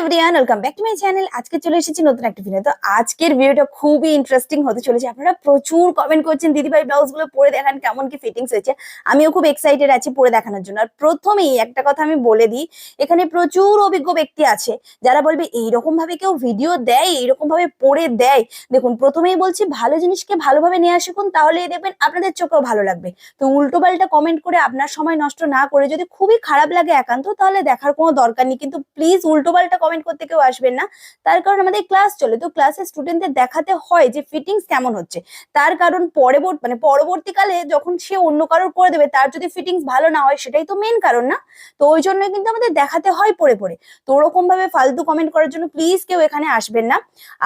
Everyone welcome back to my channel আজকে চলে এসেছি নতুন একটা ভিডিও তো আজকের ভিডিওটা খুবই ইন্টারেস্টিং হতে চলেছে। আপনারা প্রচুর কমেন্ট করছেন, দিদিভাই ব্লাউজগুলো পরে দেখান, কেমন কি ফিটিংস হয়েছে। আমিও খুব এক্সাইটেড আছি পরে দেখানোর জন্য। আর প্রথমেই একটা কথা আমি বলে দিই, এখানে প্রচুর অভিজ্ঞ ব্যক্তি আছে, যারা বলবে এইরকম ভাবে কেউ ভিডিও দেয়, এইরকম ভাবে পরে দেয়। দেখুন, প্রথমেই বলছি, ভালো জিনিসকে ভালোভাবে নিয়ে আসুন তাহলে দেখবেন আপনাদের চোখেও ভালো লাগবে। তো উল্টো পাল্টা কমেন্ট করে আপনার সময় নষ্ট না করে যদি খুবই খারাপ লাগে একান্ত, তাহলে দেখার কোনো দরকার নেই। কিন্তু প্লিজ উল্টো পাল্টা কমেন্ট করতে কেউ আসবেন না। তার কারণ আমাদের ক্লাস চলে, তো ক্লাসে স্টুডেন্টদের দেখাতে হয় যে ফিটিংস কেমন হচ্ছে। তার কারণ পরবর্তী মানে পরবর্তীকালে যখন সে অন্য কারোর করে দেবে, তার যদি ফিটিংস ভালো না হয়, সেটাই তো মেন কারণ না? তো ওই জন্যই কিন্তু আমাদের দেখাতে হয় পরে পরে তো ওরকম ভাবে ফালতু কমেন্ট করার জন্য প্লিজ কেউ এখানে আসবেন না।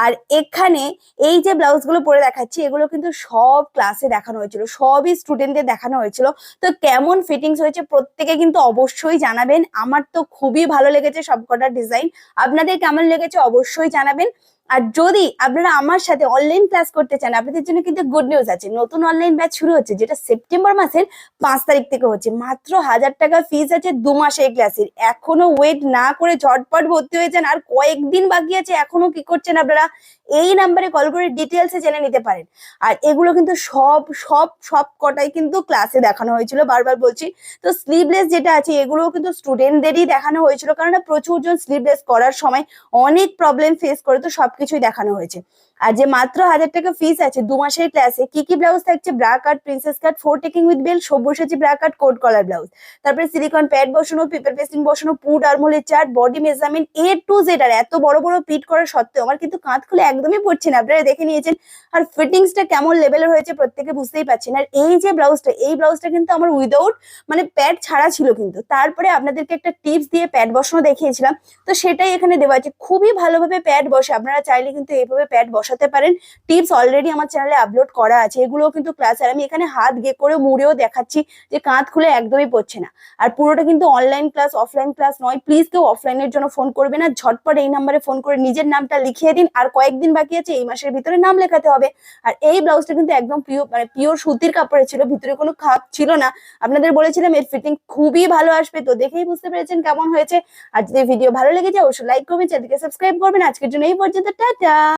আর এখানে এই যে ব্লাউজগুলো পরে দেখাচ্ছি, এগুলো কিন্তু সব ক্লাসে দেখানো হয়েছিল, সবই স্টুডেন্টদের দেখানো হয়েছিল। তো কেমন ফিটিংস হয়েছে প্রত্যেকে কিন্তু অবশ্যই জানাবেন। আমার তো খুবই ভালো লেগেছে সবকটা ডিজাইন আপনাদের কেমন লেগেছে অবশ্যই জানাবেন। আর যদি আপনারা আমার সাথে অনলাইন ক্লাস করতে চান, আপনাদের জন্য কিন্তু গুড নিউজ আছে। নতুন অনলাইন ব্যাচ শুরু হচ্ছে, যেটা সেপ্টেম্বর মাসের পাঁচ তারিখ থেকে হচ্ছে। মাত্র হাজার টাকা ফিস আছে দু মাসের এই ক্লাসের এখনও ওয়েট না করে ঝটপট ভর্তি হয়ে যান আর কয়েকদিন বাকি আছে, এখনও কি করছেন আপনারা? এই নাম্বারে কল করে ডিটেলসে জেনে নিতে পারেন। আর এগুলো কিন্তু সব সব সব কটাই কিন্তু ক্লাসে দেখানো হয়েছিল, বারবার বলছি। তো স্লিভলেস যেটা আছে, এগুলোও কিন্তু স্টুডেন্টদেরই দেখানো হয়েছিল কারণ প্রচুর জন স্লিভলেস করার সময় অনেক প্রবলেম ফেস করে। তো সবকিছুই দেখানো হয়েছে। আর যে মাত্র হাজার টাকা ফিস আছে, দু মাসের ক্লাসে কি কি ব্লাউজ থাকছে? Bra cut princess cut four taking with bell Sabyasachi bra cut coat collar blouse তারপরে সিলিকন প্যাড বসানো পেপার পেস্টিং বসানো পুড আরমোলের chart body measurement A to Z আর এত বড় বড় পিট করা সত্ত্বেও আমার কিন্তু কাঁধ খুলে একদমই পড়ছে না। আপনারা দেখে নিয়েছেন আর ফিটিংসটা কেমন লেভেলের হয়েছে প্রত্যেকে বুঝতেই পারছেন। আর এই যে ব্লাউজটা এই ব্লাউজটা কিন্তু আমার উইদাউট মানে প্যাড ছাড়া ছিল কিন্তু। তারপরে আপনাদেরকে একটা টিপস দিয়ে প্যাড বসানো দেখিয়েছিলাম। তো সেটাই এখানে দেওয়া আছে। খুবই ভালোভাবে প্যাড বসে। আপনারা চাইলে কিন্তু এইভাবে প্যাড বসাতে পারেন। টিপস অলরেডি আমার চ্যানেলে আপলোড করা আছে। এগুলোও কিন্তু ক্লাস আর আমি এখানে হাত গে করে মুড়েও দেখাচ্ছি যে কাঁধ খুলে একদমই পড়ছে না। আর পুরোটা কিন্তু অনলাইন ক্লাস অফলাইন ক্লাস নয়। প্লিজ কেউ অফলাইনের জন্য ফোন করবে না। ঝটপট এই নাম্বারে ফোন করে নিজের নামটা লিখিয়ে দিন। আর কয়েকদিন বাকি আছে, এই মাসের ভিতরে নাম লেখাতে হবে। আর এই ব্লাউজটা কিন্তু একদম পিওর মানে পিওর সুতির কাপড়ে ছিল। ভিতরে কোনো খাপ ছিল না। আপনাদের বলেছিলাম এর ফিটিং খুবই ভালো আসবে। তো দেখেই বুঝতে পেরেছেন কেমন হয়েছে। আর যদি ভিডিও ভালো লেগেছে অবশ্যই লাইক করবেন চ্যানেলকে সাবস্ক্রাইব করবেন। আজকের জন্য এই পর্যন্ত। টাটা!